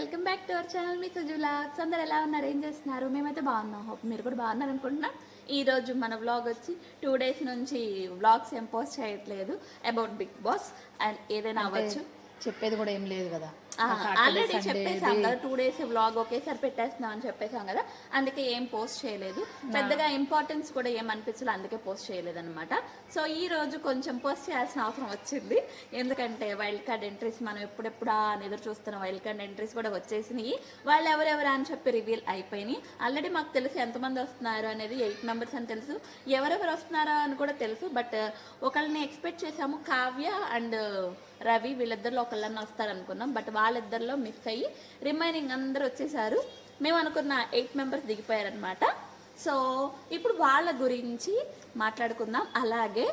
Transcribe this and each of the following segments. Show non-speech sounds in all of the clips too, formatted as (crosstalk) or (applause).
Welcome back to our channel me Suju vlogs. అందరు ఎలా ఉన్నారు? ఏం చేస్తున్నారు? మేమైతే బాగున్నాం. హోప్ మీరు కూడా బాగున్నారు అనుకుంటున్నాం. ఈ రోజు మన వ్లాగ్ వచ్చి టూ డేస్ నుంచి వ్లాగ్స్ ఏం పోస్ట్ చేయట్లేదు. అబౌట్ బిగ్ బాస్ అండ్ ఏదైనా అవ్వచ్చు. చెప్పేది కూడా ఏం లేదు కదా. ఆల్రెడీ చెప్పేసాం కదా టూ డేస్ వ్లాగ్ ఒకేసారి పెట్టేస్తున్నాం అని చెప్పేసాం కదా అందుకే ఏం పోస్ట్ చేయలేదు. పెద్దగా ఇంపార్టెన్స్ కూడా ఏం అనిపించలేదు అందుకే పోస్ట్ చేయలేదు అనమాట సో ఈ రోజు కొంచెం పోస్ట్ చేయాల్సిన అవసరం వచ్చింది. ఎందుకంటే వైల్డ్ కార్డ్ ఎంట్రీస్ మనం ఎప్పుడెప్పుడా అని ఎదురు చూస్తున్న వైల్డ్ కార్డ్ ఎంట్రీస్ కూడా వచ్చేసినాయి. వాళ్ళు ఎవరెవరు అని చెప్పి రివీల్ అయిపోయినాయి. ఆల్రెడీ మాకు తెలుసు ఎంతమంది వస్తున్నారు అనేది ఎయిట్ మెంబర్స్ అని తెలుసు. ఎవరెవరు వస్తున్నారో అని కూడా తెలుసు బట్ ఒకళ్ళని ఎక్స్పెక్ట్ చేసాము కావ్య అండ్ రవి వీళ్ళిద్దరిలో ఒకళ్ళన్నా వస్తారు అనుకున్నాం బట్ వాళ్ళిద్దరిలో మిస్ అయ్యి రిమైనింగ్ అందరూ వచ్చేసారు. మేము అనుకున్న ఎయిట్ మెంబర్స్ దిగిపోయారనమాట సో ఇప్పుడు వాళ్ళ గురించి మాట్లాడుకుందాం. అలాగే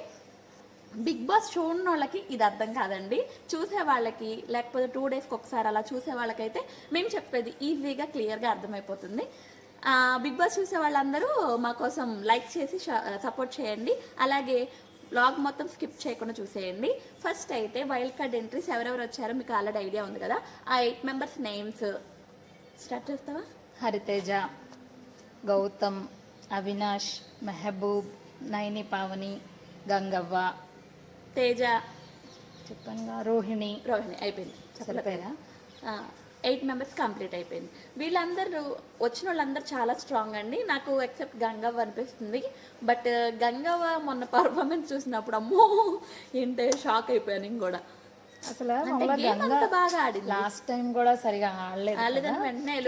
బిగ్ బాస్ చూడని వాళ్ళకి ఇది అర్థం కాదండి. చూసే వాళ్ళకి లేకపోతే టూ డేస్కి ఒకసారి అలా చూసే వాళ్ళకైతే మేము చెప్పేది ఈజీగా క్లియర్గా అర్థమైపోతుంది. బిగ్ బాస్ చూసే వాళ్ళందరూ మా కోసం లైక్ చేసి సపోర్ట్ చేయండి. అలాగే బ్లాగ్ మొత్తం స్కిప్ చేయకుండా చూసేయండి. ఫస్ట్ అయితే వైల్డ్ కార్డ్ ఎంట్రీస్ ఎవరెవరు వచ్చారో మీకు ఆల్రెడీ ఐడియా ఉంది కదా. ఆ ఎయిట్ మెంబర్స్ నేమ్స్ స్టార్ట్ చేస్తావా? హరితేజ గౌతమ్ అవినాష్ మెహబూబ్ నైని పావని గంగవ్వ. తేజ. చెప్పంగా రోహిణి. రోహిణి అయిపోయింది. సరిపోయారా ఎయిట్ మెంబర్స్ కంప్లీట్ అయిపోయింది. వీళ్ళందరూ వచ్చిన వాళ్ళందరూ చాలా స్ట్రాంగ్ అండి. నాకు ఎక్సెప్ట్ గంగవ్వ అనిపిస్తుంది. బట్ గంగవ్వ మొన్న పర్ఫార్మెన్స్ చూసినప్పుడు అమ్మో ఏంటే షాక్ అయిపోయాను నేను కూడా. అసలు బాగా ఆడింది. లాస్ట్ టైం కూడా సరిగా ఆడలేదు.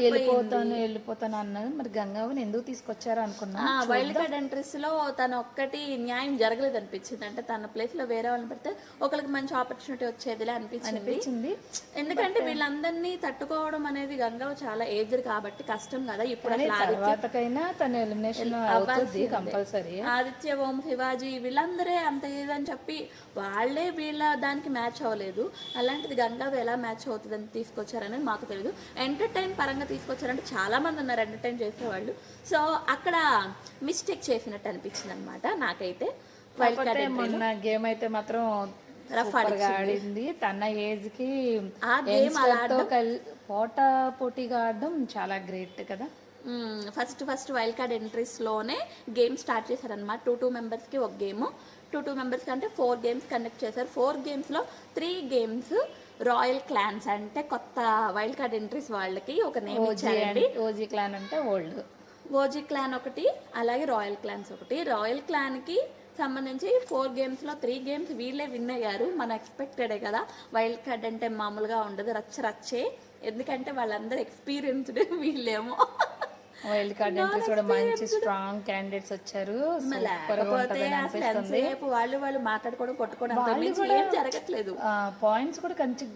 వెళ్ళిపోతాను వెళ్ళిపోతాను అన్నది. మరి గంగవ్వని ఎందుకు తీసుకొచ్చారో అనుకున్నా వైల్డ్ కార్డ్ ఎంట్రీస్లో తన ఒక్కటి న్యాయం జరగలేదు అనిపించింది. అంటే తన ప్లేస్లో వేరే వాళ్ళని పెడితే ఒకరికి మంచి ఆపర్చునిటీ వచ్చేదిలే అనిపించింది. అనిపించింది. ఎందుకంటే వీళ్ళందరినీ తట్టుకోవడం అనేది గంగవ్వ చాలా ఏజ్డ్ కాబట్టి కష్టం కదా. ఇప్పుడు తర్వాతకైనా తను ఎలిమినేషన్ అవుతుంది కంపల్సరీ. ఆదిత్య ఓం శివాజీ వీళ్ళందరే అంత ఏదని చెప్పి వాళ్ళే వీళ్ళ దానికి మ్యాచ్ అవ్వలేదు. అలాంటిది గంగావి ఎలా మ్యాచ్ అవుతుందని తీసుకొచ్చారనేది మాకు తెలియదు ఎంటర్టైన్ పరంగా తీసుకొచ్చారంటే చాలా మంది ఉన్నారు ఎంటర్టైన్ చేసేవాళ్ళు. సో అక్కడ మిస్టేక్ చేసినట్టు అనిపించింది అనమాట నాకైతే మొన్న గేమ్ అయితే మాత్రం ఆడింది. తన ఏజ్కి పోటా పోటీగా ఆడడం చాలా గ్రేట్ కదా. ఫస్ట్ ఫస్ట్ వైల్డ్ కార్డ్ ఎంట్రీస్లోనే గేమ్ స్టార్ట్ చేశారనమాట టూ టూ మెంబర్స్కి ఒక గేమ్ టూ టూ మెంబర్స్ కంటే ఫోర్ గేమ్స్ కండక్ట్ చేశారు. ఫోర్ గేమ్స్లో త్రీ గేమ్స్ రాయల్ క్లాన్స్ అంటే కొత్త వైల్డ్ కార్డ్ ఎంట్రీస్ వాళ్ళకి ఒక నేమ్ ఇచ్చారండి. ఓజీ క్లాన్ అంటే ఓల్డ్. ఓజీ క్లాన్ ఒకటి అలాగే రాయల్ క్లాన్స్ ఒకటి. రాయల్ క్లాన్కి సంబంధించి ఫోర్ గేమ్స్లో త్రీ గేమ్స్ వీళ్ళే విన్ అయ్యారు. మన ఎక్స్పెక్టెడే కదా. వైల్డ్ కార్డ్ అంటే మామూలుగా ఉండదు. రచ్చ రచ్చే. ఎందుకంటే వాళ్ళందరూ ఎక్స్పీరియన్స్డ్ వీళ్ళేమో. వైల్డ్ కార్డ్ ఎంట్రీస్ కూడా మంచి స్ట్రాంగ్ క్యాండిడేట్స్ వచ్చారు. వాళ్ళు వాళ్ళు మాట్లాడుకోవడం కొట్టుకోవడం ఏం జరగట్లేదు. పాయింట్స్ కూడా కొంచెం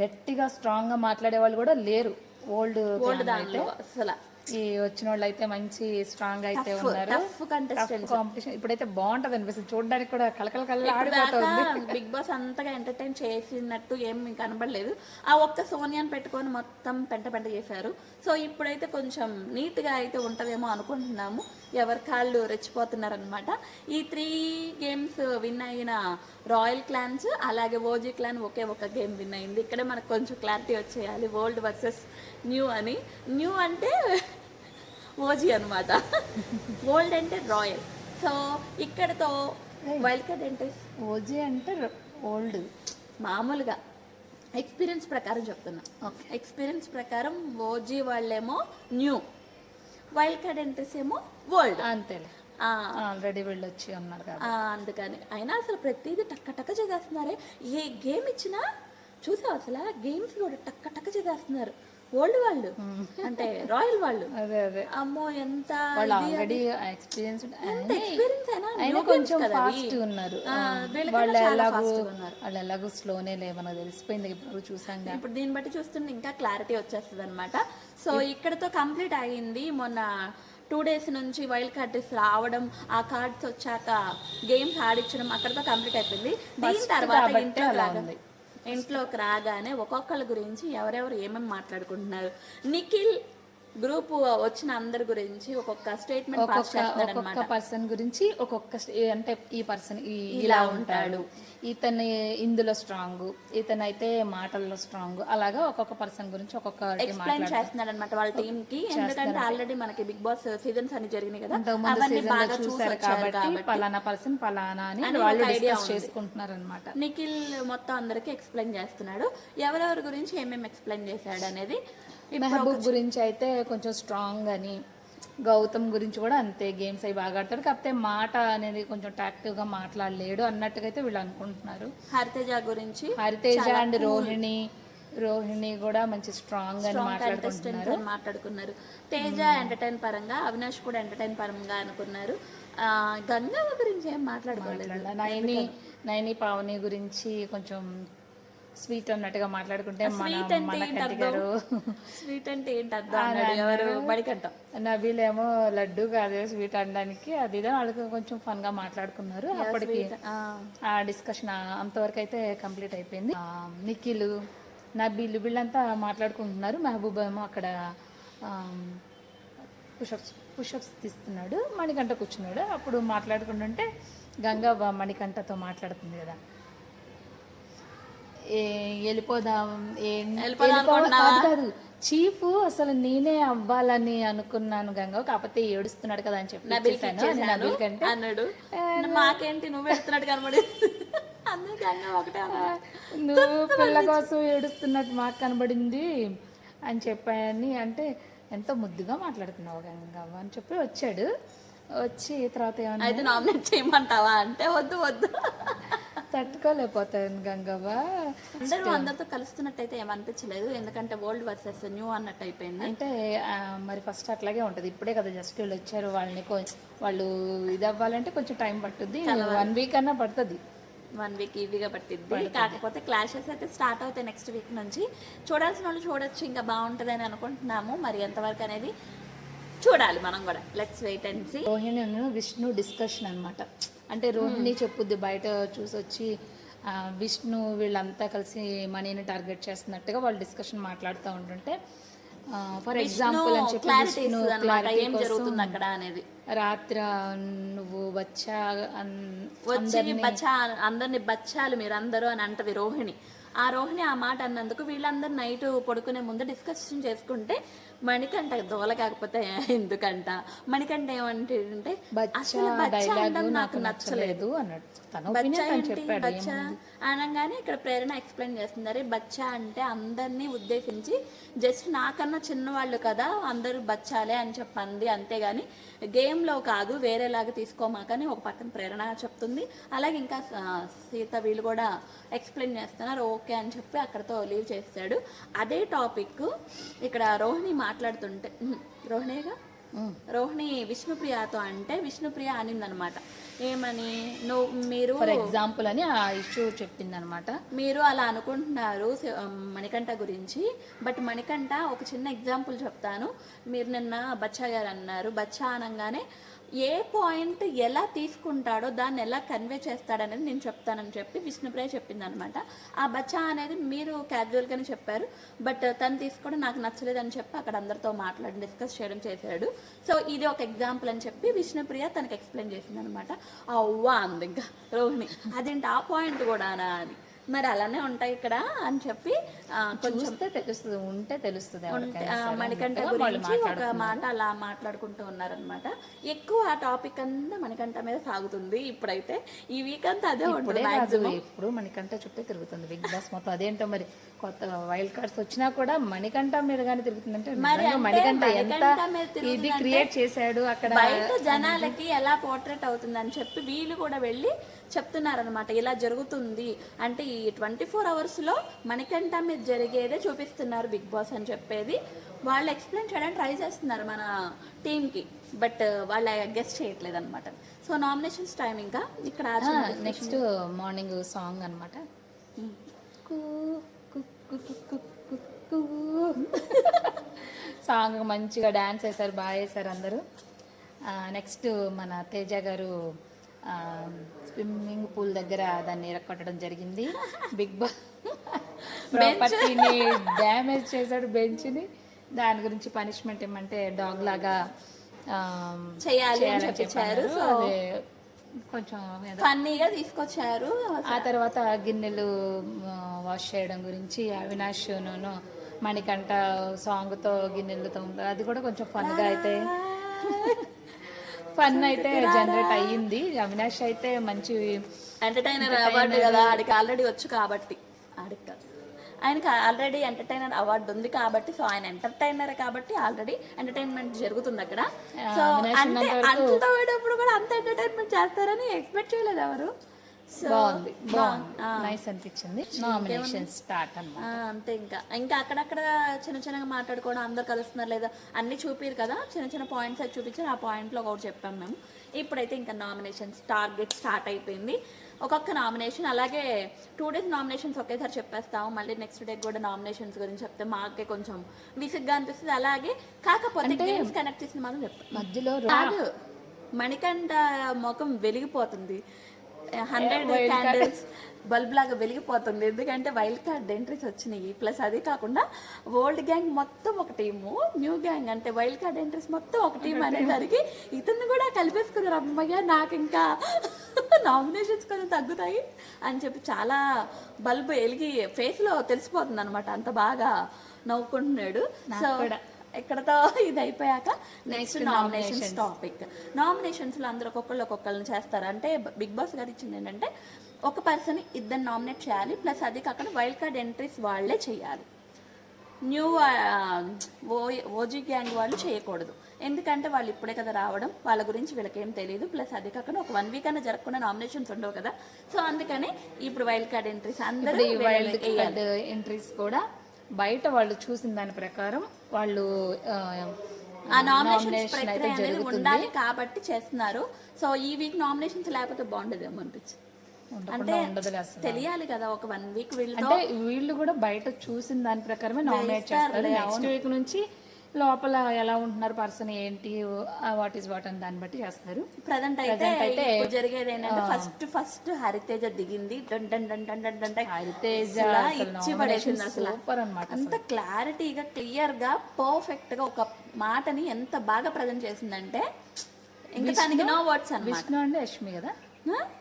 గట్టిగా స్ట్రాంగ్గా మాట్లాడే వాళ్ళు కూడా లేరు. ఓల్డ్ ఓల్డ్ దానిలో అసలు. ఈ వచ్చిన వాళ్ళు అయితే మంచి స్ట్రాంగ్ అయితే ఉన్నారు కాంపిటీషన్ ఇప్పుడైతే బాగుంటది అనిపిస్తుంది. చూడడానికి కూడా కలకల కల ఆడిపోతుంది బిగ్ బాస్ అంతగా ఎంటర్టైన్ చేసినట్టు ఏం కనబడలేదు. ఆ ఒక్క సోనియాని పెట్టుకొని మొత్తం పెంట పెంట చేశారు. సో ఇప్పుడైతే కొంచెం నీట్గా అయితే ఉంటదేమో అనుకుంటున్నాము. ఎవరి కాళ్ళు రెచ్చిపోతున్నారనమాట ఈ త్రీ గేమ్స్ విన్ అయిన రాయల్ క్లాన్స్ అలాగే ఓజీ క్లాన్ ఒకే ఒక గేమ్ విన్ అయింది. ఇక్కడే మనకు కొంచెం క్లారిటీ వచ్చేయాలి. ఓల్డ్ వర్సెస్ న్యూ అని. న్యూ అంటే ఓజీ అనమాట ఓల్డ్ అంటే రాయల్. సో ఇక్కడతో వైల్డ్ కార్డ్ ఎంట్రీస్ ఓజీ అంటే ఓల్డ్. మామూలుగా. ఎక్స్పీరియన్స్ ప్రకారం చెప్తున్నా. ఎక్స్పీరియన్స్ ప్రకారం ఓజీ వాళ్ళేమో న్యూ. వైల్డ్ కార్డ్ ఎంట్రీస్ ఏమో ఓల్డ్. అంతేలే. ఆల్రెడీ వీళ్ళు వచ్చి ఉన్నారు కదా అందుకని. అయినా అసలు ప్రతిదీ టక్క టక్క చేసేస్తున్నారే. ఏ గేమ్ ఇచ్చినా చూసావు అసలు? గేమ్స్ కూడా టక్క టక్క చేసేస్తున్నారు. ఓల్డ్ వాళ్ళు. అంటే రాయల్ వాళ్ళు. అదే అదే. అమ్మో ఎంత వాళ్ళు ఆల్రెడీ ఎక్స్పీరియన్స్ ఎక్స్పీరియన్స్ అయినా కొంచెం ఫాస్ట్ ఉన్నారు. వాళ్ళు ఎలాగూ. వాళ్ళు ఎలాగూ స్లోనే లే మనకు తెలిసిపోయింది ఇప్పుడు చూసాం. ఇప్పుడు దీన్ని బట్టి చూస్తుంటే ఇంకా క్లారిటీ వచ్చేస్తుంది అనమాట సో ఇక్కడతో కంప్లీట్ అయ్యింది. మొన్న టూ డేస్ నుంచి వైల్డ్ కార్డ్స్ రావడం ఆ కార్డ్స్ వచ్చాక గేమ్స్ ఆడించడం అక్కడతో కంప్లీట్ అయిపోయింది. దీని తర్వాత కాబట్టి ఇంట్లోకి రాగానే ఒక్కొక్కళ్ళ గురించి ఎవరెవరు ఏమేమి మాట్లాడుకుంటున్నారు? నిఖిల్ గ్రూప్ వచ్చిన అందరి గురించి ఒక్కొక్క స్టేట్మెంట్ ఒక్కొక్క పర్సన్ గురించి ఒక్కొక్క అంటే ఈ పర్సన్ ఇలా ఉంటాడు. ఇతను ఇందులో స్ట్రాంగ్ ఇతను అయితే మాటల్లో స్ట్రాంగ్ అలాగా ఒక్కొక్క పర్సన్ గురించి ఒక్కొక్క ఎక్స్ప్లెయిన్ చేస్తున్నాడు అనమాట వాళ్ళ టీమ్కి. ఎందుకంటే ఆల్రెడీ మనకి బిగ్ బాస్ సీజన్స్ అన్ని జరిగినాయి కదా. అవన్నీ బాగా చూసారు కాబట్టి పలానా పర్సన్ పలానా అని వాళ్ళు డిస్కస్. చేసుకుంటున్నారు అనమాట నిఖిల్ మొత్తం అందరికి ఎక్స్ప్లెయిన్ చేస్తున్నాడు. ఎవరెవరి గురించి ఏమేమి ఎక్స్ప్లెయిన్ చేశాడు అనేది మెహబూబ్ గురించి అయితే కొంచెం స్ట్రాంగ్ అని గౌతమ్ గురించి కూడా అంతే గేమ్స్ అవి బాగా ఆడతాడు. కాకపోతే మాట అనేది కొంచెం టాక్టివ్గా మాట్లాడలేడు అన్నట్టుగా అయితే వీళ్ళు అనుకుంటున్నారు. హరితేజ గురించి హరితేజ అండ్ రోహిణి రోహిణి కూడా మంచి స్ట్రాంగ్ అని మాట్లాడుకుంటున్నారు. మాట్లాడుకున్నారు. తేజ ఎంటర్టైన్ పరంగా అవినాష్ కూడా ఎంటర్టైన్ పరంగా అనుకున్నారు. గంగవ్వ గురించి ఏం మాట్లాడుకోలేదు. నయని నయని పావని గురించి కొంచెం స్వీట్ అన్నట్టుగా మాట్లాడుకుంటే మన స్వీట్ అంటే గారు. స్వీట్ అంటే ఏంటి ఎవరు? నబీలేమో లడ్డు కాదు స్వీట్ అనడానికి. అది వాళ్ళకి కొంచెం ఫన్గా మాట్లాడుకున్నారు. అప్పటికి ఆ, డిస్కషన్ అంతవరకు అయితే కంప్లీట్ అయిపోయింది. నిఖిల్ నబీల్ వీళ్ళంతా మాట్లాడుకుంటున్నారు. మహబూబ్ ఏమో అక్కడ పుషప్స్ పుషప్స్ తీస్తున్నాడు. మణికంఠ కూర్చున్నాడు. అప్పుడు మాట్లాడుకుంటుంటే గంగా మణికంఠతో మాట్లాడుతుంది కదా. వెళ్ళిపోదాం కాదు చీఫ్ అసలు నేనే అవ్వాలని అనుకున్నాను గంగ. కాకపోతే ఏడుస్తున్నాడు కదా అని చెప్పి అన్నాడు. మాకేంటి? (laughs) నువ్వు పెడుతున్నాడు కనబడి. నువ్వు పిల్ల కోసం ఏడుస్తున్నట్టు మాకు కనబడింది అని చెప్పాయని అంటే ఎంతో ముద్దుగా మాట్లాడుతున్నావు గంగవ్వ అని చెప్పి వచ్చాడు. వచ్చి తర్వాత ఏమన్నా అయితే నామినేట్ చేయమంటావా? అంటే వద్దు వద్దు. (laughs) తట్టుకోలేకపోతాను గంగవ్వ. అందరూ అందరితో కలుస్తున్నట్టయితే ఏమనిపించలేదు. ఎందుకంటే ఓల్డ్ వర్సెస్ న్యూ అన్నట్టు అయిపోయింది. అంటే మరి ఫస్ట్ అట్లాగే ఉంటది. ఇప్పుడే కదా జస్ట్ వీళ్ళు వచ్చారు. వాళ్ళని వాళ్ళు ఇది అవ్వాలంటే కొంచెం టైం పట్టుద్ది. వన్ వీక్ అన్నా పడుతుంది. వన్ వీక్ ఈజీగా పట్టిద్ది. కాకపోతే క్లాషెస్ అయితే స్టార్ట్ అవుతాయి నెక్స్ట్ వీక్ నుంచి. చూడాల్సిన వాళ్ళు చూడొచ్చు. ఇంకా బాగుంటుంది అని అనుకుంటున్నాము. మరి ఎంతవరకు అనేది చూడాలి మనం కూడా. Let's wait and see Rohini Vishnu discussion అన్నమాట. అంటే రోహిణి చెప్పుద్ది బయట చూసి వచ్చి ఆ, విష్ణు వీళ్ళంతా కలిసి మనీని టార్గెట్ చేస్తున్నట్టుగా వాళ్ళు డిస్కషన్ మాట్లాడుతూ ఉంటుంటే ఫర్ ఎగ్జాంపుల్ అని చెప్పి విష్ణు జరుగుతుంది అక్కడ అనేది? రాత్రి నువ్వు వచ్చి బచ్చా అందరిని బచ్చాలు మీరు అందరూ అని అంటది రోహిణి. ఆ రోహిణి ఆ మాట అన్నందుకు వీళ్ళందరూ నైట్ పడుకునే ముందు డిస్కషన్ చేసుకుంటే మణికంట దోల కాకపోతే ఎందుకంట? మణికంట ఏమంటే బచ్చా అసలు బచ్చా నాకు నచ్చలేదు ఏంటి? బచ్చా అనగానే ఇక్కడ ప్రేరణ ఎక్స్ప్లెయిన్ చేస్తున్నారు బచ్చా అంటే అందరినీ ఉద్దేశించి జస్ట్ నాకన్నా చిన్నవాళ్ళు కదా అందరూ బచ్చాలే అని చెప్పండి అంతేగాని గేమ్లో కాదు వేరేలాగా తీసుకోమాకని ఒక పక్కన ప్రేరణ చెప్తుంది. అలాగే ఇంకా సీత వీళ్ళు కూడా ఎక్స్ప్లెయిన్ చేస్తున్నారు ఓకే అని చెప్పి అక్కడతో లీవ్ చేస్తాడు. అదే టాపిక్ ఇక్కడ రోహిణి మాట్లాడుతుంటే రోహిణిగా రోహిణి విష్ణుప్రియతో అంటే విష్ణుప్రియ అనిందనమాట. ఏమని? నువ్వు మీరు ఫర్ ఎగ్జాంపుల్ అని ఆ ఇష్యూ చెప్పింది అనమాట మీరు అలా అనుకుంటున్నారు మణికంఠ గురించి బట్ మణికంఠ ఒక చిన్న ఎగ్జాంపుల్ చెప్తాను. మీరు నిన్న బచ్చా గారు అన్నారు బచ్చా అనగానే ఏ పాయింట్ ఎలా తీసుకుంటాడో దాన్ని ఎలా కన్వే చేస్తాడనేది నేను చెప్తానని చెప్పి విష్ణుప్రియ చెప్పింది అనమాట ఆ బచ్చా అనేది మీరు క్యాజువల్గానే చెప్పారు బట్ తను తీసుకోవడం నాకు నచ్చలేదని చెప్పి అక్కడ అందరితో మాట్లాడి డిస్కస్ చేయడం చేశాడు. సో ఇది ఒక ఎగ్జాంపుల్ అని చెప్పి విష్ణుప్రియ తనకు ఎక్స్ప్లెయిన్ చేసింది అనమాట అవ్వా అంది ఇంకా రోహిణి. అదేంటి ఆ పాయింట్ కూడానా అని. మరి అలానే ఉంటాయి ఇక్కడ అని చెప్పి చూస్తే తెలుస్తుంది ఉంటే తెలుస్తుంది మణికంఠ గురించి ఒక. మాట అలా మాట్లాడుకుంటూ ఉన్నారనమాట ఎక్కువ ఆ టాపిక్ అంతా మణికంఠ మీద సాగుతుంది ఇప్పుడైతే. ఈ వీక్ అంతా అదే ఉంటుంది ఇప్పుడే మణికంఠ చుట్టూ తిరుగుతుంది బిగ్ బాస్ మొత్తం అదేంటో మరి కొత్త వైల్డ్ కార్డ్స్ వచ్చినా కూడా మణికంఠ మీద కానీ తిరుగుతుందంటే మణికంఠ ఎంత ఇది క్రియేట్ చేశాడు అక్కడ బయట జనాలకి ఎలా పోర్ట్రేట్ అవుతుందని చెప్పి వీళ్ళు కూడా వెళ్ళి చెప్తున్నారనమాట ఇలా జరుగుతుంది అంటే ఈ ట్వంటీ ఫోర్ అవర్స్లో మణికంఠ మీద జరిగేదే చూపిస్తున్నారు బిగ్ బాస్ అని చెప్పేది. వాళ్ళు ఎక్స్ప్లెయిన్ చేయడానికి ట్రై చేస్తున్నారు మన టీంకి బట్ వాళ్ళు గెస్ట్ చేయట్లేదు అనమాట సో నామినేషన్స్ టైం ఇంకా ఇక్కడ నెక్స్ట్ మార్నింగ్ సాంగ్ అనమాట సాంగ్ మంచిగా డాన్స్ వేశారు బాగా వేశారు అందరూ. నెక్స్ట్ మన తేజ గారు స్విమ్మింగ్ పూల్ దగ్గర దాన్ని ఇరక్కొట్టడం జరిగింది. బిగ్ బాస్ ప్రాపర్టీని డ్యామేజ్ చేశాడు బెంచ్ని. దాని గురించి పనిష్మెంట్ ఏమంటే డాగ్ లాగా చేయాలి అని అదే కొంచెం ఫన్నీగా తీసుకొచ్చారు. ఆ తర్వాత గిన్నెలు వాష్ చేయడం గురించి అవినాష్ నూను మణికంఠ సాంగ్తో గిన్నెలు తోముతారు. అది కూడా కొంచెం ఫన్గా అయితే. ఫన్ అయితే జనరేట్ అయ్యింది. అవినాష్ అయితే మంచి ఎంటర్టైనర్ అవార్డు కదా ఆడికి ఆల్రెడీ వచ్చు కాబట్టి. ఆడికి కాదు. ఆయనకి ఆల్రెడీ ఎంటర్టైనర్ అవార్డు ఉంది కాబట్టి సో ఆయన ఎంటర్టైనర్ కాబట్టి ఆల్రెడీ ఎంటర్టైన్మెంట్ జరుగుతుంది అక్కడ. సో అంత పోయేటప్పుడు కూడా అంత ఎంటర్టైన్మెంట్ చేస్తారని ఎక్స్పెక్ట్ చేయలేదు ఎవరు. బాగుంది. బాగుంది. నైస్ అనిపించింది. నామినేషన్ స్టార్ట్ అంతే ఇంకా. ఇంకా అక్కడక్కడ చిన్న చిన్నగా మాట్లాడుకోవడం అందరు కలుస్తున్నారు లేదా? అన్ని చూపిరు కదా? చిన్న చిన్న పాయింట్స్ అయితే చూపించారు. ఆ పాయింట్లో ఒకటి చెప్పాం మేము. ఇప్పుడైతే ఇంకా నామినేషన్స్ టార్గెట్ స్టార్ట్ అయిపోయింది. ఒక్కొక్క నామినేషన్ అలాగే టూ డేస్ నామినేషన్స్ ఒకేసారి చెప్పేస్తాము. మళ్ళీ నెక్స్ట్ డే కూడా నామినేషన్స్ గురించి చెప్తే మాకే కొంచెం విసిగ్గా అనిపిస్తుంది. అలాగే కాకపోతే గేమ్స్ కనెక్ట్ చేసిన మాత్రం చెప్తాం మధ్యలో మణికంఠ ముఖం వెలిగిపోతుంది. హండ్రెడ్ క్యాండిల్స్ బల్బ్ లాగా వెలిగిపోతుంది. ఎందుకంటే వైల్డ్ కార్డ్ ఎంట్రీస్ వచ్చినాయి. ప్లస్ అది కాకుండా ఓల్డ్ గ్యాంగ్ మొత్తం ఒక టీము న్యూ గ్యాంగ్ అంటే వైల్డ్ కార్డ్ ఎంట్రీస్ మొత్తం ఒక టీం అనేసరికి ఇతన్ని కూడా కలిపేసుకున్నారు. అమ్మయ్య నాకు ఇంకా (laughs) నామినేషన్స్ కొంచెం తగ్గుతాయి అని చెప్పి చాలా బల్బ్ వెలిగి ఫేస్లో తెలిసిపోతుంది అనమాట అంత బాగా నవ్వుకుంటున్నాడు. సో ఇక్కడతో ఇది అయిపోయాక నెక్స్ట్ నామినేషన్స్ టాపిక్ నామినేషన్స్లో అందరూ ఒక్కొక్కళ్ళు ఒక్కొక్కళ్ళని చేస్తారు. అంటే బిగ్ బాస్ గారు ఇచ్చింది ఏంటంటే ఒక పర్సన్ ఇద్దరు నామినేట్ చేయాలి ప్లస్ అది కాకుండా వైల్డ్ కార్డ్ ఎంట్రీస్ వాళ్ళే చేయాలి. న్యూ ఓ ఓజీ గ్యాంగ్ వాళ్ళు చేయకూడదు. ఎందుకంటే వాళ్ళు ఇప్పుడే కదా రావడం వాళ్ళ గురించి వీళ్ళకి తెలియదు ప్లస్ అది కాకుండా ఒక వన్ వీక్ అన్న జరగకుండా నామినేషన్స్ ఉండవు కదా. సో అందుకని ఇప్పుడు వైల్డ్ కార్డ్ ఎంట్రీస్ అందరూ ఎంట్రీస్ కూడా బయట వాళ్ళు చూసిన దాని ప్రకారం వాళ్ళు ఆ, నామినేషన్స్ ప్రక్రియ అనేది. ఉండాలి కాబట్టి చేస్తున్నారు. సో ఈ వీక్ నామినేషన్స్ లేకపోతే బాగుండదేమో అనిపించింది అసలు. తెలియాలి కదా ఒక వన్ వీక్ వీళ్ళతో. అంటే వీళ్ళు కూడా బయట చూసిన దాని ప్రకారమే నామినేట్ చేస్తారు. నెక్స్ట్ వీక్ నుంచి లోపల ఎలా ఉంటున్నారు పర్సన్ ఏంటి వాట్ ఈస్ వాట్ అని దాన్ని బట్టి చేస్తారు. ప్రజెంట్ అయితే జరిగేది ఏంటంటే ఫస్ట్ ఫస్ట్ హరితేజ దిగింది. హరితేజ ఇచ్చి పడేసింది అసలు. సూపర్ అన్నమాట అంత క్లారిటీగా క్లియర్గా పర్ఫెక్ట్గా ఒక మాటని ఎంత బాగా ప్రజెంట్ చేసిందంటే ఇంకా తనకి నో వర్డ్స్ అన్నమాట. విష్ణు అంటే యష్మి కదా?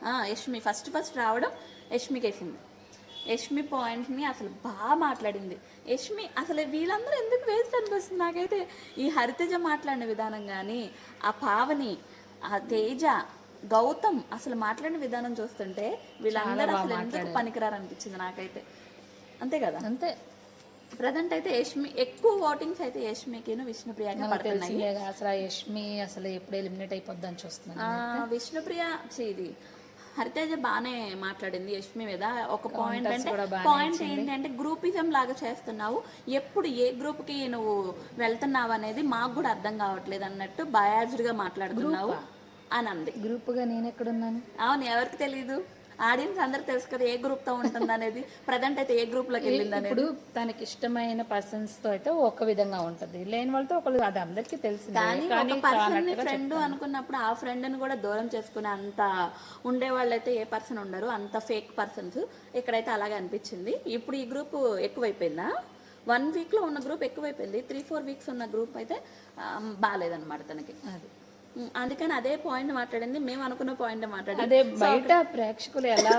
ఆ, యష్మి. ఫస్ట్ ఫస్ట్ రావడం యష్మికి వేసింది యష్మి పాయింట్ని అసలు బాగా మాట్లాడింది. యష్మి అసలు వీళ్ళందరూ ఎందుకు వేస్ట్ అనిపిస్తుంది? నాకైతే ఈ హరితేజ మాట్లాడిన విధానం కానీ ఆ పావని ఆ తేజ గౌతమ్ అసలు మాట్లాడిన విధానం చూస్తుంటే వీళ్ళందరూ అసలు ఎందుకు పనికిరారు అనిపించింది నాకైతే. అంతే కదా? అంతే. ప్రజెంట్ అయితే యష్మి ఎక్కువ ఓటింగ్స్ అయితే యష్మికిను విష్ణుప్రియకి పడుతున్నాయి. అసలు యష్మి అసలు ఎప్పుడు ఎలిమినేట్ అయిపోద్దని చూస్తున్నాను విష్ణుప్రియ ఇది. హరితేజ బాగానే మాట్లాడింది యష్మి మీద. ఒక పాయింట్ అంటే పాయింట్ ఏంటంటే గ్రూపిజం లాగా చేస్తున్నావు. ఎప్పుడు ఏ గ్రూప్కి నువ్వు వెళ్తున్నావు అనేది మాకు కూడా అర్థం కావట్లేదు అన్నట్టు బయాజ్డ్గా మాట్లాడుతున్నావు అని అంది. గ్రూప్గా నేను ఎక్కడున్నాను? అవును ఎవరికి తెలియదు ఆడియన్స్ అందరు తెలుసు కదా ఏ గ్రూప్తో ఉంటుంది అనేది. ప్రజెంట్ అయితే ఏ గ్రూప్లోకి వెళ్ళింది అనేది ఇప్పుడు తనకి ఇష్టమైన పర్సన్స్తో అయితే ఒక విధంగా ఉంటది. లేని వాళ్ళతో ఒకళ్ళు అది అందరికీ తెలిసిందే. కానీ ఒక పర్సన్ ఫ్రెండ్ అనుకున్నప్పుడు ఆ ఫ్రెండ్ని కూడా దూరం చేసుకునే అంత ఉండే వాళ్ళైతే ఏ పర్సన్ ఉండరు. అంత ఫేక్ పర్సన్స్ ఇక్కడైతే అలాగే అనిపించింది. ఇప్పుడు ఈ గ్రూప్ ఎక్కువైపోయిందా? వన్ వీక్లో ఉన్న గ్రూప్ ఎక్కువైపోయింది. త్రీ ఫోర్ వీక్స్ ఉన్న గ్రూప్ అయితే బాగాలేదన్నమాట తనకి. అది. అందుకని అదే పాయింట్ మాట్లాడింది. మేము అనుకున్న పాయింట్ మాట్లాడింది. అదే బయట ప్రేక్షకులు ఎలా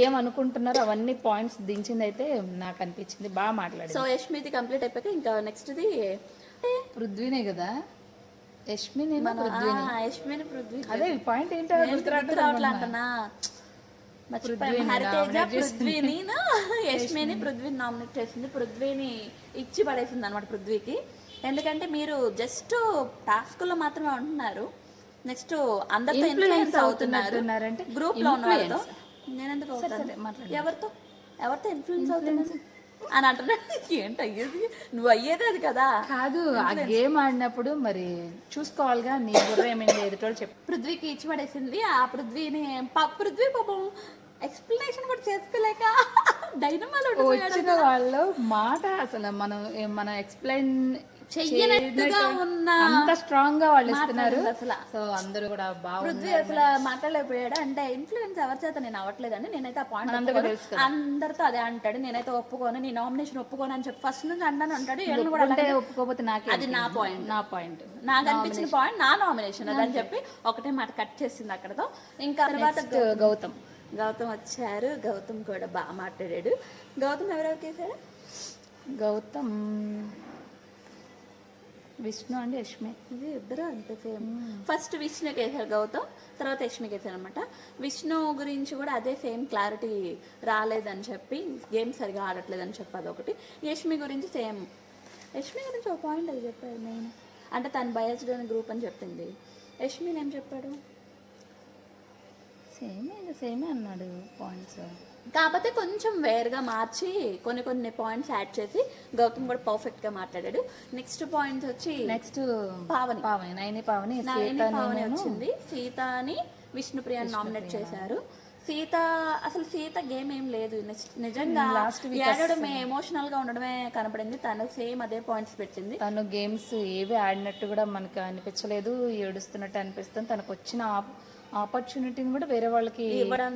ఏమనుకుంటున్నారో అవన్నీ పాయింట్స్ దించింది అయితే నాకు అనిపించింది. బాగా మాట్లాడింది. సో యష్మిది కంప్లీట్ అయిపోయాక ఇంకా నెక్స్ట్ది పృథ్వీనే కదా? యష్మి నేను యష్మిని పృథ్వీ అదే పాయింట్ ఏంటో గుర్తు రావట్లే అంటనా పృథ్వీని యష్మిని. పృథ్వీని నామినేట్ చేసింది. పృథ్వీని ఇచ్చి పడేసింది అనమాట పృథ్వీకి. ఎందుకంటే మీరు జస్ట్ టాస్క్లో మాత్రమే ఉంటున్నారు. నెక్స్ట్ అందరితో ఇన్ఫ్లుయెన్స్ అవుతున్నారు. గ్రూప్లో ఉన్న వాళ్ళతో. నేను ఎందుకు ఎవరితో? ఎవరితో ఇన్ఫ్లుయెన్స్ అవుతున్నారు అని అంటున్నాడు. ఏంటి అయ్యేది? నువ్వు అయ్యేది అది కదా. కాదు ఆ గేమ్ ఆడినప్పుడు మరి చూసుకోవాలిగా నీ బుర్ర ఏమైంది ఎదుటోళ్ళు చెప్పు. పృథ్వీకి ఇచ్చి పడేసింది. ఆ పృథ్వీని పృథ్వీ పాపం ఎక్స్ప్లెనేషన్ కూడా చేసుకోలేక (laughs) డైనమాలో వచ్చిన వాళ్ళు మాట అసలు మనం మనం ఎక్స్ప్లెయిన్ చెయ్యనట్టుగా ఉన్న అంత స్ట్రాంగ్గా వాళ్ళు ఇస్తున్నారు. అసలు. సో అందరూ కూడా బాగుంది పృథ్వీ అసలు మాట్లాడలేకపోయాడు. అంటే ఇన్ఫ్లుయెన్స్ ఎవరి చేత నేను అవ్వట్లేదండి నేనైతే ఆ పాయింట్ అందరితో అదే అంటాడు. నేనైతే ఒప్పుకోను. నీ నామినేషన్ ఒప్పుకోను అని చెప్పి ఫస్ట్ నుంచి అంటాను అంటాడు వీళ్ళని కూడా అంటే ఒప్పుకోకపోతే నాకే అది నా పాయింట్ నా పాయింట్ నాకు అనిపించిన పాయింట్ నా నామినేషన్ అదని చెప్పి ఒకటే మాట కట్ చేసింది అక్కడతో. ఇంకా తర్వాత గౌతమ్. గౌతమ్ వచ్చారు. గౌతమ్ కూడా బాగా మాట్లాడాడు. గౌతమ్ ఎవరెవరికి వేసాడు గౌతమ్ విష్ణు అండ్ యష్మి. ఇది ఇద్దరు అంతే సేమ్. ఫస్ట్ విష్ణుకి వేసారు గౌతమ్ తర్వాత యష్మికి వేసారు అనమాట విష్ణు గురించి కూడా అదే సేమ్ క్లారిటీ రాలేదని చెప్పి గేమ్ సరిగా ఆడట్లేదని చెప్పి అదొకటి. యష్మి గురించి సేమ్. యష్మి గురించి ఒక పాయింట్ అది చెప్పాడు మెయిన్. అంటే తను బయాస్డ్ అని గ్రూప్ అని చెప్పింది. యష్మి ఏం చెప్పాడు? సేమే సేమే అన్నాడు పాయింట్స్. కాకపోతే కొంచెం వేరుగా మార్చి కొన్ని కొన్ని పాయింట్స్ యాడ్ చేసి గౌతమ్ కూడా పర్ఫెక్ట్గా మాట్లాడాడు. నెక్స్ట్ పాయింట్ వచ్చి నెక్స్ట్ పావని. పావని నైని పావని సీత పావని నేను. వచ్చింది. సీత అని విష్ణుప్రియాని నామినేట్ చేశారు. సీత అసలు సీత గేమ్ ఏం లేదు. నిజ- నిజంగా week ఏడవడమే ఎమోషనల్గా ఉండడమే కనపడింది. తను సేమ్ అదే పాయింట్స్ పెట్టింది. తను గేమ్స్ ఏవి ఆడినట్టు కూడా మనకు అనిపించలేదు. ఏడుస్తున్నట్టు అనిపిస్తుంది. తనకు వచ్చిన ఆపర్చునిటీని కూడా వేరే వాళ్ళకి ఇవ్వడం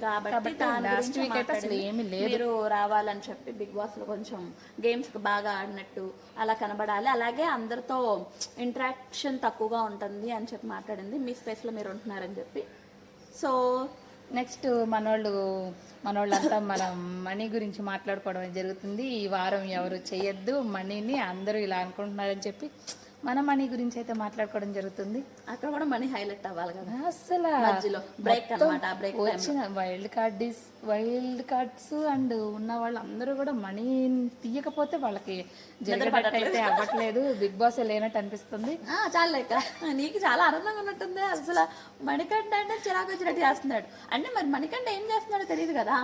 కాబట్టి లాస్ట్ వీక్ అయితే అసలు మాట్లాడింది. ఏమీ లేదు. మీరు రావాలని చెప్పి బిగ్ బాస్లో కొంచెం గేమ్స్ బాగా ఆడినట్టు అలా కనబడాలి. అలాగే అందరితో ఇంటరాక్షన్ తక్కువగా ఉంటుంది అని చెప్పి మాట్లాడింది. మీ స్పేస్లో మీరు ఉంటున్నారని చెప్పి. సో నెక్స్ట్ మనోళ్ళు మనోళ్ళంతా మన మనీ గురించి మాట్లాడుకోవడం జరుగుతుంది. ఈ వారం ఎవరు చేయొద్దు మనీని అందరూ ఇలా అనుకుంటున్నారని చెప్పి మన మనీ గురించి అయితే మాట్లాడుకోవడం జరుగుతుంది. అక్కడ కూడా మనీ హైలైట్ అవ్వాలి కదా. అసలు మధ్యలో బ్రేక్ బ్రేక్ వచ్చిన wild card wild cards and ఉన్న వాళ్ళందరూ కూడా మనీ తీయకపోతే వాళ్ళకి అయితే అవ్వట్లేదు. బిగ్ బాస్ లేనట్టు అనిపిస్తుంది. చాలా లెక్క. నీకు చాలా ఆనందంగా ఉన్నట్టుంది. అసలు మణికంఠ అంటే చిరాకు వచ్చినట్టు చేస్తున్నాడు. అంటే మరి మణికంఠ ఏం చేస్తున్నాడో తెలియదు కదా.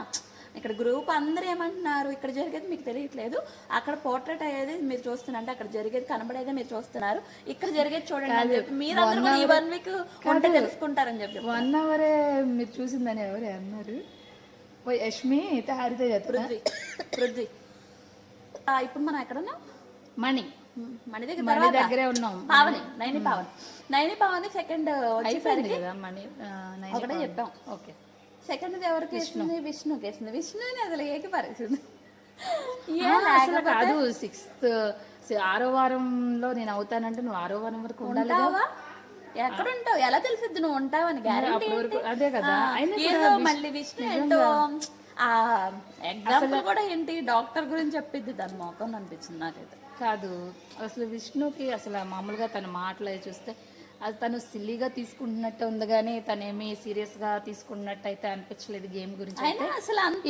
ఇక్కడ గ్రూప్ అందరూ ఏమంటున్నారు? ఇక్కడ జరిగేది మీకు తెలియట్లేదు. అక్కడ పోర్ట్రేట్ అయ్యేది మీరు చూస్తున్నారు. అంటే అక్కడ జరిగేది కనబడేదే మీరు చూస్తున్నారు. ఇక్కడ జరిగేది చూడండి అని చెప్పి మీరందరూ కూడా ఈ వన్ వీక్ ఉంటే తెలుసుకుంటారని చెప్పి వన్ అవరే మీరు చూసిందని ఎవరే అన్నారు? ఓ యష్మి అయితే హరిత చెప్తా పృథ్వీ పృథ్వీ. ఆ, ఇప్పుడు మనం ఎక్కడున్నాం? మనీ మన దగ్గర తర్వాత దగ్గరే ఉన్నాం. పావని నైని పావని. నైని పావని సెకండ్ వచ్చేసరికి ఒకటే చెప్పాం. ఓకే. సెకండ్ ఎవరికి వేసింది? విష్ణుకి వేసింది. విష్ణుని అసలు ఏకి పరిచింది ఏ అసలు కాదు. సిక్స్త్ ఆరో వారంలో నేను అవుతానంటే నువ్వు ఆరో వారం వరకు ఉండాలి ఎక్కడ ఉంటావు? ఎలా తెలిసిద్ది నువ్వు ఉంటావని గ్యారెంటీ అదే కదా. ఏదో మళ్ళీ విష్ణు ఏంటో ఆ ఎగ్జాంపుల్ కూడా ఏంటి? డాక్టర్ గురించి చెప్పిద్ది. దాని మోకం అనిపించింది నాకైతే. కాదు. అసలు విష్ణుకి అసలు మామూలుగా తన మాటలు చూస్తే అది తను సిల్లీగా తీసుకుంటున్నట్టు ఉంది కానీ తనేమి సీరియస్గా తీసుకున్నట్టు అయితే అనిపించలేదు గేమ్ గురించి అయితే.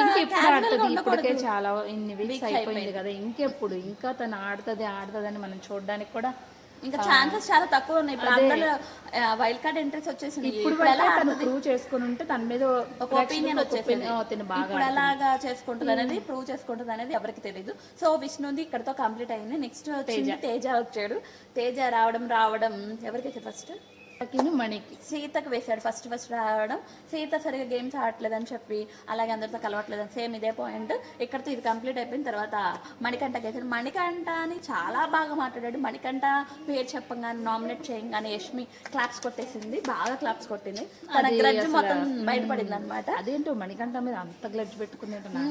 ఇంకెప్పుడు ఆడుతుంది. ఇప్పటికే చాలా ఇన్ని వీక్స్ అయిపోయింది కదా. ఇంకెప్పుడు? ఇంకా తను ఆడుతుంది ఆడుతుంది అని మనం చూడడానికి కూడా ఇంకా ఛాన్సెస్ చాలా తక్కువ ఉన్నాయి. ఇప్పుడు అందరూ వైల్డ్ కార్డ్ ఎంట్రీస్ వచ్చేసింది. ఇప్పుడు ఎలా ప్రూవ్ చేసుకుని ఉంటే తన మీద ఒక ఒపీనియన్ వచ్చేసింది. ఇప్పుడు ఎలాగా చేసుకుంటుంది అనేది ప్రూవ్ చేసుకుంటుంది అనేది ఎవరికి తెలియదు సో విష్ణుది ఇక్కడతో కంప్లీట్ అయింది. నెక్స్ట్ వచ్చింది తేజ వచ్చాడు. తేజ రావడం రావడం. ఎవరికి ఫస్ట్ తకిను మణికి. సీతకు వేశాడు. ఫస్ట్ ఫస్ట్ రావడం. సీత సరిగా గేమ్స్ ఆడట్లేదని చెప్పి అలాగే అందరితో కలవట్లేదని సేమ్ ఇదే పాయింట్ ఇక్కడతో ఇది కంప్లీట్ అయిపోయిన తర్వాత మణికంఠకి వేశాడు మణికంఠ అని చాలా బాగా మాట్లాడాడు. మణికంఠ పేరు చెప్పగానే నామినేట్ చేయగానే యష్మి క్లాప్స్ కొట్టేసింది. బాగా క్లాప్స్ కొట్టింది. తన గ్రడ్జ్ మొత్తం బయటపడింది అనమాట అదేంటో మణికంఠ మీద అంత గ్లడ్జ్ పెట్టుకునేట్టు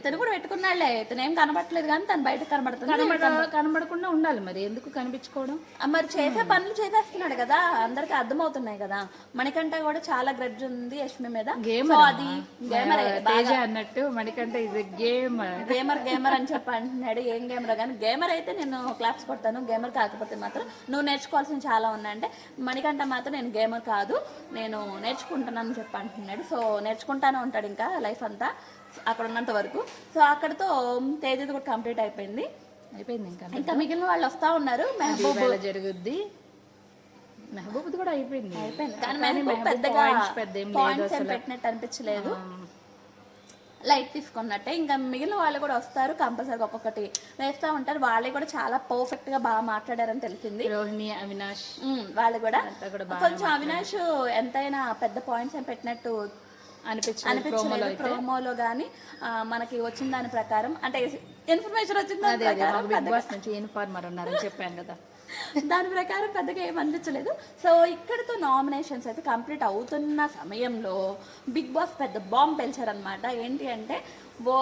ఇతను కూడా పెట్టుకున్నాడులే ఇతను ఏం కనబడట్లేదు కానీ తను బయట కనబడుతుంది. కనబడ కనబడకుండా ఉండాలి మరి. ఎందుకు కనిపించుకోవడం? మరి చేసే పనులు చేసేస్తున్నాడు కదా. అందరికి అర్థమవుతున్నాయి కదా. మణికంఠ కూడా చాలా గ్రడ్జ్ ఉంది యష్మి మీద. గేమ్ సో అది గేమర్ అన్నట్టు మణికంఠ ఇది గేమ్ గేమర్ గేమర్ అని చెప్పి అంటున్నాడు. ఏం గేమర్ కానీ గేమర్ అయితే నేను క్లాప్స్ కొడతాను. గేమర్ కాకపోతే మాత్రం నువ్వు నేర్చుకోవాల్సిన చాలా ఉన్నాయంటే మణికంఠ మాత్రం నేను గేమర్ కాదు. నేను నేర్చుకుంటున్నాను చెప్పి అంటున్నాడు. సో నేర్చుకుంటానే ఉంటాడు ఇంకా లైఫ్ అంతా అక్కడ ఉన్నంత వరకు. సో అక్కడతో తేదీ కూడా కంప్లీట్ అయిపోయింది. అయిపోయింది ఇంకా ఇంకా మిగిలిన వాళ్ళు వస్తా ఉన్నారు. మెహబూబ్ జరుగుద్ది. కూడా అయిపోయింది. పెట్టినట్టు అనిపించలేదు. లైట్ తీసుకున్నట్టే ఇంకా మిగిలిన వాళ్ళు కూడా వస్తారు కంపల్సరీగా ఒక్కొక్కటి వేస్తూ ఉంటారు. వాళ్ళు కూడా చాలా పర్ఫెక్ట్గా బాగా మాట్లాడారని తెలిసింది. రోహిణి అవినాష్ వాళ్ళు కూడా. కొంచెం అవినాష్ ఎంతైనా పెద్ద పాయింట్స్ ఏం పెట్టినట్టు అనిపించలేదు ప్రోమోలో కానీ మనకి వచ్చిన దాని ప్రకారం. అంటే ఇన్ఫర్మేషన్ నుంచి ఇన్ఫార్మర్ ఉన్నారని చెప్పాను కదా. దాని ప్రకారం పెద్దగా ఏం అనిపించలేదు సో ఇక్కడితో నామినేషన్స్ అయితే కంప్లీట్ అవుతున్న సమయంలో బిగ్ బాస్ పెద్ద బాంబ్ పెంచారనమాట ఏంటి అంటే ఓ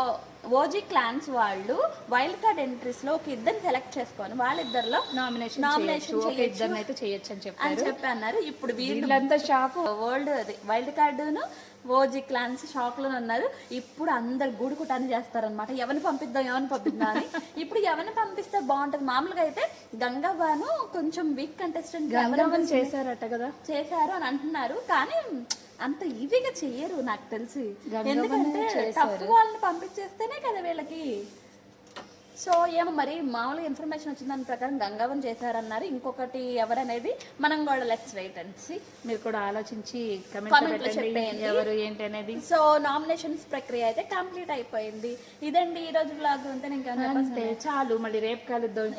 ఓజీ క్లాన్స్ వాళ్ళు వైల్డ్ కార్డ్ ఎంట్రీస్లో ఒక ఇద్దరిని సెలెక్ట్ చేసుకొని వాళ్ళిద్దరిలో నామినేషన్ Nomination చేయొచ్చు. ఒక చేయొచ్చు. ఇద్దరిని అయితే చేయొచ్చు అని అని చెప్పారు. చెప్పి అన్నారు ఇప్పుడు వీళ్ళు వీళ్ళంతా షాక్. వరల్డ్ వైల్డ్ కార్డును ఓజీ క్లాన్స్ షాక్లో ఉన్నారు. ఇప్పుడు అందరు గూడుకుటాన్ని చేస్తారనమాట ఎవరిని పంపిద్దాం ఎవరిని పంపిద్దాం అని. (laughs) ఇప్పుడు ఎవరిని పంపిస్తే బాగుంటది? మామూలుగా అయితే గంగాబాను కొంచెం వీక్ కంటెస్టెంట్ చేశారట కదా. చేశారు అని అంటున్నారు. కానీ అంత ఈజీగా చెయ్యరు నాకు తెలిసి. ఎందుకంటే. టఫ్ వాళ్ళని పంపించేస్తేనే కదా వీళ్ళకి. సో ఏమో మరి మామూలుగా ఇన్ఫర్మేషన్ వచ్చిన దాని ప్రకారం గంగావన్ చేశారన్నారు. ఇంకొకటి ఎవరనేది మనం కూడా లెట్స్ వెయిట్ అండ్ మీరు కూడా ఆలోచించి. ఎవరు ఏంటి అనేది. సో నామినేషన్స్ ప్రక్రియ అయితే కంప్లీట్ అయిపోయింది. ఇదండి ఈ రోజు బ్లాగ్ అంతే ఇంకా అంతే చాలు. మళ్ళీ రేపు కలుద్దాం.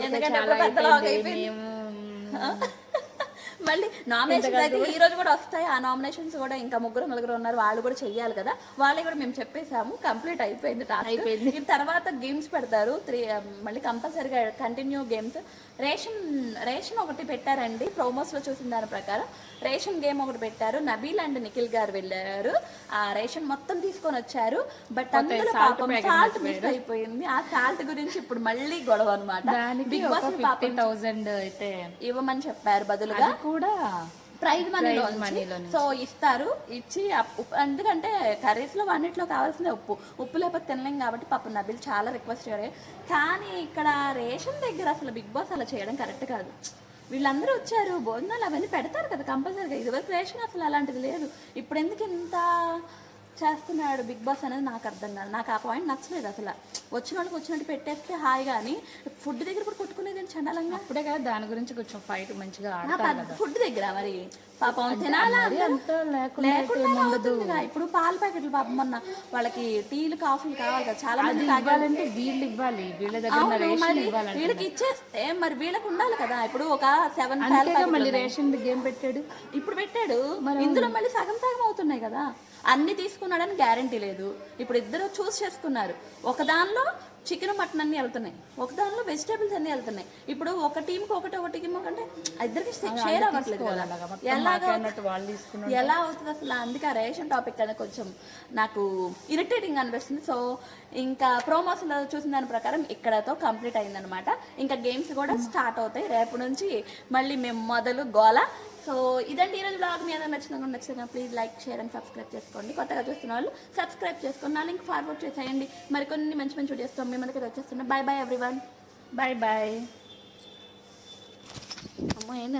మళ్ళీ నామినేషన్స్ అయితే ఈ రోజు కూడా వస్తాయి. ఆ నామినేషన్స్ కూడా ఇంకా ముగ్గురు నలుగురు ఉన్నారు. వాళ్ళు కూడా చెయ్యాలి కదా. వాళ్ళే కూడా మేము చెప్పేసాము కంప్లీట్ అయిపోయింది టాస్క్ అయిపోయింది. తర్వాత గేమ్స్ పెడతారు. త్రీ మళ్ళీ కంపల్సరీగా కంటిన్యూ గేమ్స్ రేషన్ రేషన్ ఒకటి పెట్టారండి. ప్రోమోస్లో చూసిన దాని ప్రకారం. రేషన్ గేమ్ ఒకటి పెట్టారు. నబీల్ అండ్ నిఖిల్ గారు వెళ్ళారు. ఆ రేషన్ మొత్తం తీసుకొని వచ్చారు. బట్ అందులో పాపం సాల్ట్ మిస్ అయిపోయింది. ఆ సాల్ట్ గురించి ఇప్పుడు మళ్ళీ గొడవ అనమాట బిగ్ బాస్ పాపం థౌజండ్ అయితే ఇవ్వమని చెప్పారు బదులుగా. కూడా ప్రైజ్ మనీలో Prize moneyలో నుంచి. సో ఇస్తారు. ఇచ్చి ఉప్పు ఎందుకంటే కర్రీస్లో అన్నిట్లో కావాల్సిన ఉప్పు. ఉప్పు లేకపోతే తినలేం కాబట్టి పాపం నబిల్ చాలా రిక్వెస్ట్ చేయాలి కానీ ఇక్కడ రేషన్ దగ్గర అసలు బిగ్ బాస్ అలా చేయడం కరెక్ట్ కాదు. వీళ్ళందరూ వచ్చారు భోజనాలు అవన్నీ పెడతారు కదా కంపల్సరీగా. ఇదివరకు రేషన్ అసలు అలాంటిది లేదు. ఇప్పుడు ఎందుకు ఇంత చేస్తున్నాడు బిగ్ బాస్ అనేది నాకు అర్థం కాదు. నాకు ఆ పాయింట్ నచ్చలేదు అసలు. వచ్చిన వాళ్ళకి వచ్చినట్టు పెట్టేస్తే హాయ్ కానీ ఫుడ్ దగ్గర కూడా కొట్టుకునేది చండాలంగా? అప్పుడే కదా దాని గురించి కొంచెం ఫైట్ మంచిగా ఫుడ్ దగ్గర మరి? పాపం తినాలా లేకుండా. ఇప్పుడు పాల ప్యాకెట్లు పాపం మొన్న వాళ్ళకి టీలు కాఫీలు కావాలి కదా. చాలా మంది ఇవ్వాలంటే వీళ్ళు ఇవ్వాలి. వీళ్ళ దగ్గర వీళ్ళకి ఇచ్చేస్తే మరి వీళ్ళకి ఉండాలి కదా. ఇప్పుడు ఒక సెవెన్ మళ్ళీ. రేషన్ గేమ్ పెట్టాడు? ఇప్పుడు పెట్టాడు. ఇందులో మళ్ళీ సగం సగం అవుతున్నాయి కదా. అన్ని తీసుకున్నాడని గ్యారంటీ లేదు. ఇప్పుడు ఇద్దరు చూస్ చేసుకున్నారు. ఒక దానిలో Allah చికెన్ మటన్ అన్ని వెళ్తున్నాయి. ఒక దానిలో వెజిటేబుల్స్ అన్ని వెళ్తున్నాయి. ఇప్పుడు ఒక టీంకి ఒకటి ఒక టీం అంటే ఇద్దరికి షేర్ అవ్వట్లేదు కదా. ఎలాగో ఎలా అవుతుంది అసలు? అందుకే ఆ రేషన్ టాపిక్ అనేది కొంచెం నాకు ఇరిటేటింగ్ అనిపిస్తుంది. సో ఇంకా ప్రోమోస్ చూసిన దాని ప్రకారం ఇక్కడతో కంప్లీట్ అయిందనమాట ఇంకా గేమ్స్ కూడా స్టార్ట్ అవుతాయి రేపు నుంచి. మళ్ళీ మేము మొదలు గోల. సో ఇదండి ఈరోజు బ్లాగ్ మీ అందరూ నచ్చిన నచ్చిన please like share and subscribe చేసుకోండి. కొత్తగా చూస్తున్న వాళ్ళు సబ్స్క్రైబ్ చేసుకోండి నా లింక్ ఫార్వర్డ్ చేసేయండి. మరికొన్ని మంచి మంచి వీడియోస్తో మీ మనకి వచ్చేస్తున్నాయి bye bye everyone bye bye అమ్మో ఏంటి